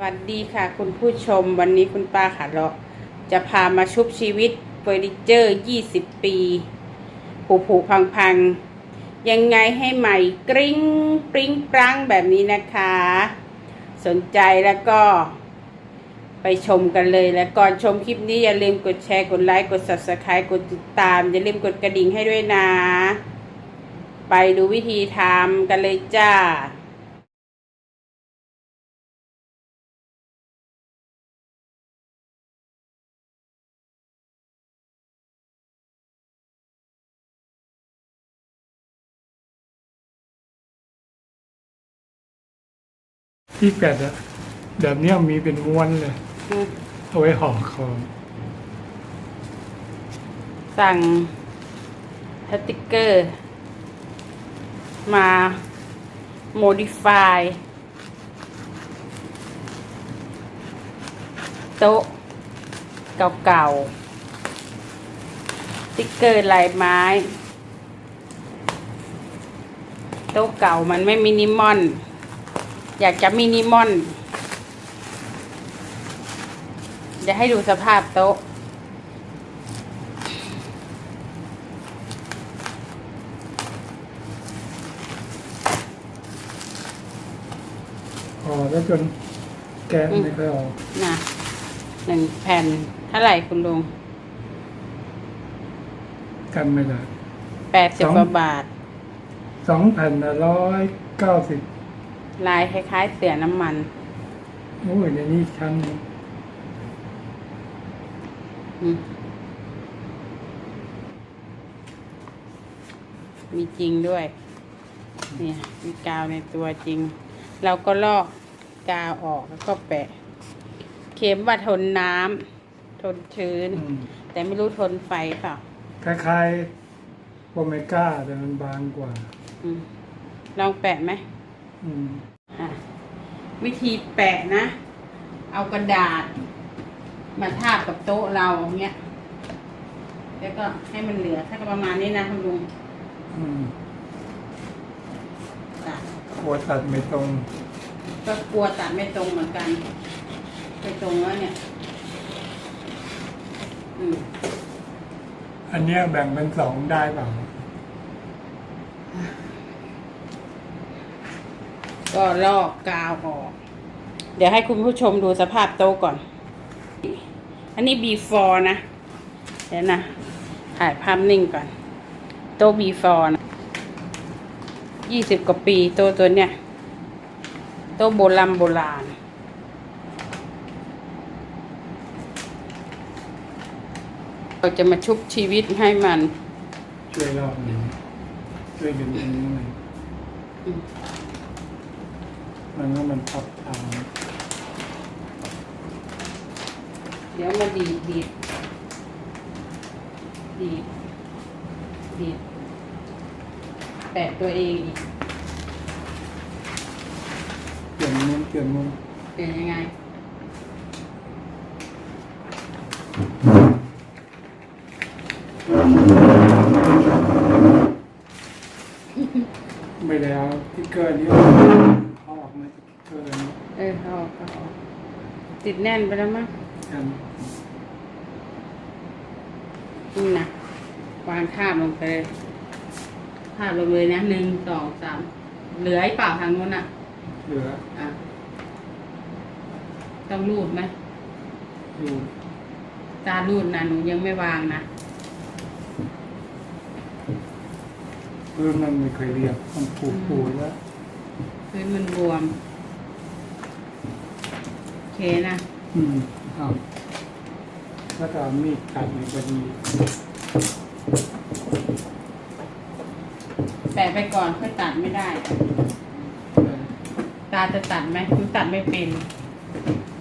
สวัสดีค่ะคุณผู้ชมวันนี้คุณป้าขาเลาะจะพามาชุบชีวิตเฟอร์นิเจอร์ 20 ปีผุผุพังพังๆยังไงให้ใหม่กริ้งปริ้งปรังแบบนี้นะคะ สนใจแล้วก็ ไปชมกันเลยและก่อนชมคลิปนี้อย่าลืมกดแชร์ กดไลค์ กด subscribe กดติดตาม อย่าลืมกดกระดิ่งให้ด้วยนะ ไปดูวิธีทำกันเลยจ้า ที่แปดอะแบบเนี้ยมีเป็นม้วนเลยเอาไว้ห่อของสั่งสติกเกอร์ มา modify โต๊ะเก่าๆสติกเกอร์ลายไม้ โต๊ะเก่ามันไม่มินิมอล อยากจะมินิมอลจะให้ดูสภาพโต๊ะ ห่อแล้วจนแกะไม่ค่อยออกนะหนึ่งแผ่นเท่าไหร่คุณลุงกันไม่ได้แปดสิบสองกว่าบาท สองแผ่นร้อยเก้าสิบ ลายคล้ายๆเสือน้ำมัน โอ้ยในนี้ชั้นหนึ่งอืมมีจริงด้วย เนี่ยมีกาวในตัวจริง เราก็ลอกกาวออกแล้วก็แปะ เข็มว่าทนน้ำทนชื้นอืมแต่ไม่รู้ทนไฟเปล่าคล้ายๆโอเมก้าแต่มันบางกว่า อืมลองแปะไหมอืมอะ วิธีแปะนะ เอากระดาษ มาทาบกับโต๊ะเราเนี้ย แล้วก็ให้มันเหลือถ้าก็ประมาณนี้นะคุณลุงอืมตัดกลัวตัดไม่ตรง ก็กลัวตัดไม่ตรงเหมือนกัน ไปตรงแล้วเนี่ย อืมอันเนี้ยแบ่งเป็นสองได้เปล่า ก็ลอกกาวออก เดี๋ยวให้คุณผู้ชมดูสภาพโต๊ะก่อน อันนี้ before นะ เดี๋ยวนะถ่ายภาพนิ่งก่อน โต๊ะ before นะยี่สิบกว่าปีโต๊ะตัวเนี้ย โต๊ะโบราณโบราณเราจะมาชุบชีวิตให้มัน ช่วยรอบหนึ่งช่วยดึงตรงนี้หน่อย มมันก็มันพับทางเดี๋ยวมาดีดดีดดีดดีดแปะตัวเองอีกเปลี่ยนมุมเปลี่ยนมุมเป็นยังไง ไม่ได้เอาติ๊กเกอร์นี้ ติดแน่นไปแล้วมั้งกันนี่นะวางทาบลงไปเลยทาบลงเลยนะหนึ่งสองสามเหลือไอ้เปล่าทางนู้นอะ เหลืออะต้องรูดไหมอยู่ตารูดนะหนูยังไม่วางนะพื้นมันไม่เคยเรียบมันปูปูๆแล้ว พื้นมันบวมโอ เคนะ อืมเอาแล้วก็เอามีดตัดในพอดีแปะไปก่อนค่อยตัดไม่ได้ ตาจะตัดไหมหนูตัดไม่เป็น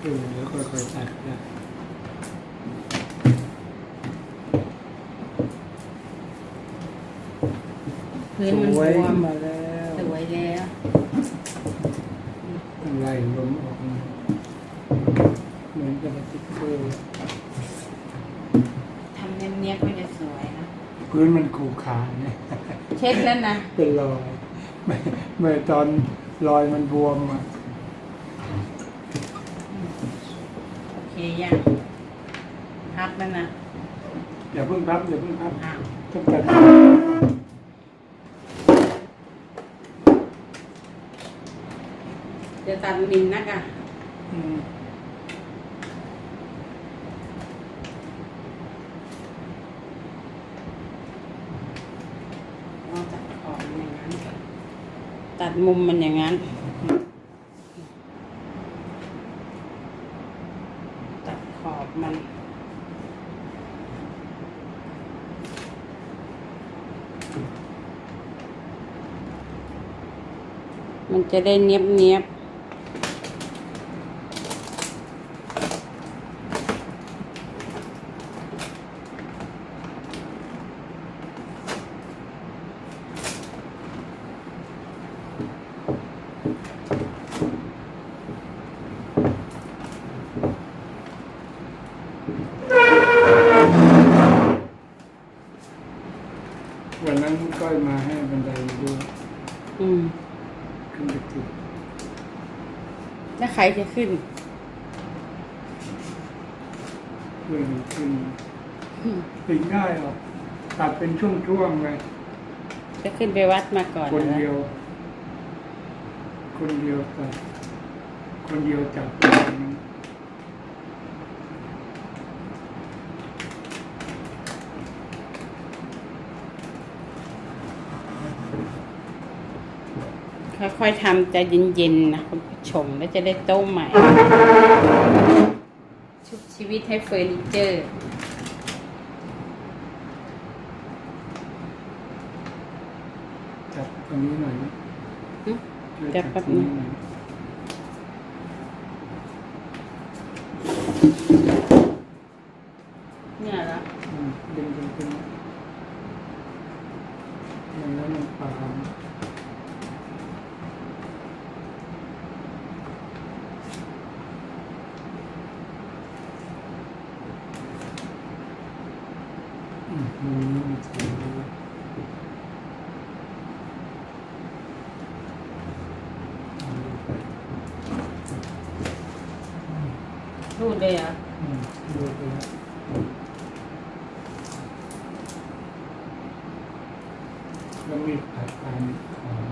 เออแล้วค่อยๆตัดได้พื้นสมันบวยวมมาแล้วสวยแล้ว ไล่ลมออกมาเห มือนกับติ๊กเกอร์ทำเนียบๆก็จะสวยนะ พื้นมันขูขาเนี่ยเช็ดแล้วนะเป็นรอยเมื่อเมื่อตอนรอยมันบวมอะเคยังพับแล้วนะอย่าเพิ่งพับอย่าเพิ่งพับอ้าวต้องตัดเดี๋ยวตัดมินนักอะ อืม เอาตัดขอบมันอย่างนั้น ตัดมุมมันอย่างนั้น ตัดขอบมันมันจะได้เนียบเนียบๆ วันนั้นก้อยมาให้บันไดดู อืม ขึ้นไปติด แล้วใค รจะขึ้นเพื่อนขึ้นติดง่ายหรอกตัดเป็นช่วงๆไปจะขึ้นไปวัดมาก่อนคนนะเดียว คนเดียวตัดคนเดียวจับค่อยๆทำใจเย็นๆนะคุณผู้ ชมแล้วจะได้โต๊ะใหม่ ชุบชีวิตให้เฟอร์นิเจอร์จับตรงนี้หน่อยนะหึช่วยจับแป๊บตรงนึง หน่อย เนี่ยเหรอ อืมดึงดึงดึงมันแล้วมันปาม ดูดเลยเหรออืมดูไปแล้วแล้วมีผัดตามของ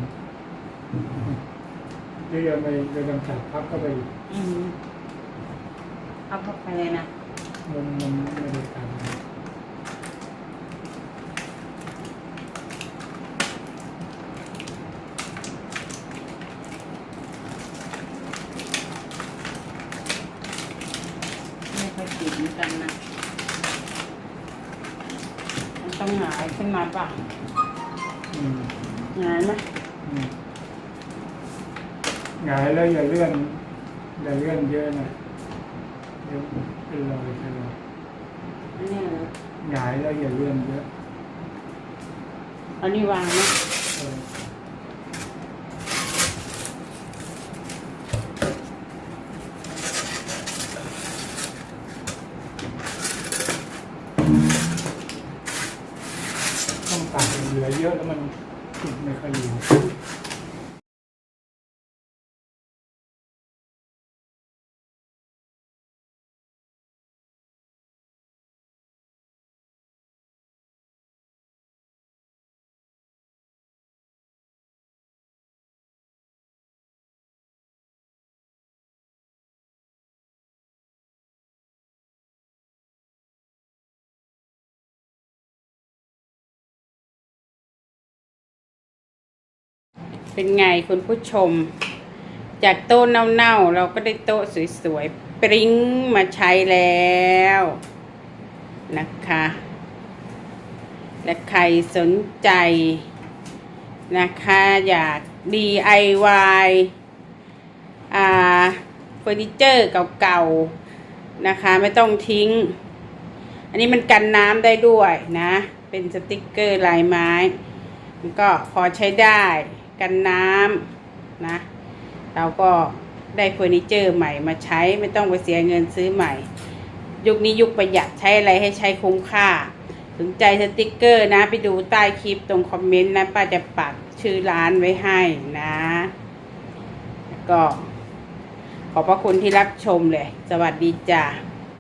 เรียกไปเดินจับพับเข้าไปอีกอืมเอาเข้าไปเลยนะ มันมันไม่ได้ตาม ไม่ค่อย ติดเหมือนกันนะ มันต้องหงายขึ้นมาป่ะอืมหงายไหมอืมหงายแล้วอย่าเลื่อน อย่าเลื่อนเยอะนะเดี๋ยวเป็นรอยเป็นรอยอันเนี้ยเหรอหงายแล้วอย่าเลื่อนเยอะเอานี่วางนะเออต้องตัด เหลือเยอะแล้วมันติดไม่ค่อยอยู่ เป็นไงคุณผู้ชม จากโต๊ะเน่าๆ เราก็ได้โต๊ะสวยๆ ปริ้งมาใช้แล้วนะคะ และใครสนใจนะคะอยาก DIY อ่าเฟอร์นิเจอร์เก่าๆนะคะไม่ต้องทิ้ง อันนี้มันกันน้ำได้ด้วยนะ เป็นสติกเกอร์ลายไม้ มันก็พอใช้ได้ กันน้ำนะเราก็ได้เฟอร์นิเจอร์ใหม่มาใช้ไม่ต้องไปเสียเงินซื้อใหม่ ยุคนี้ยุคประหยัดใช้อะไรให้ใช้คุ้มค่าสนใจสติกเกอร์นะ ไปดูใต้คลิปตรงคอมเมนต์นะป้าจะปักชื่อร้านไว้ให้นะก็ขอบพระคุณที่รับชมเลย สวัสดีจ้า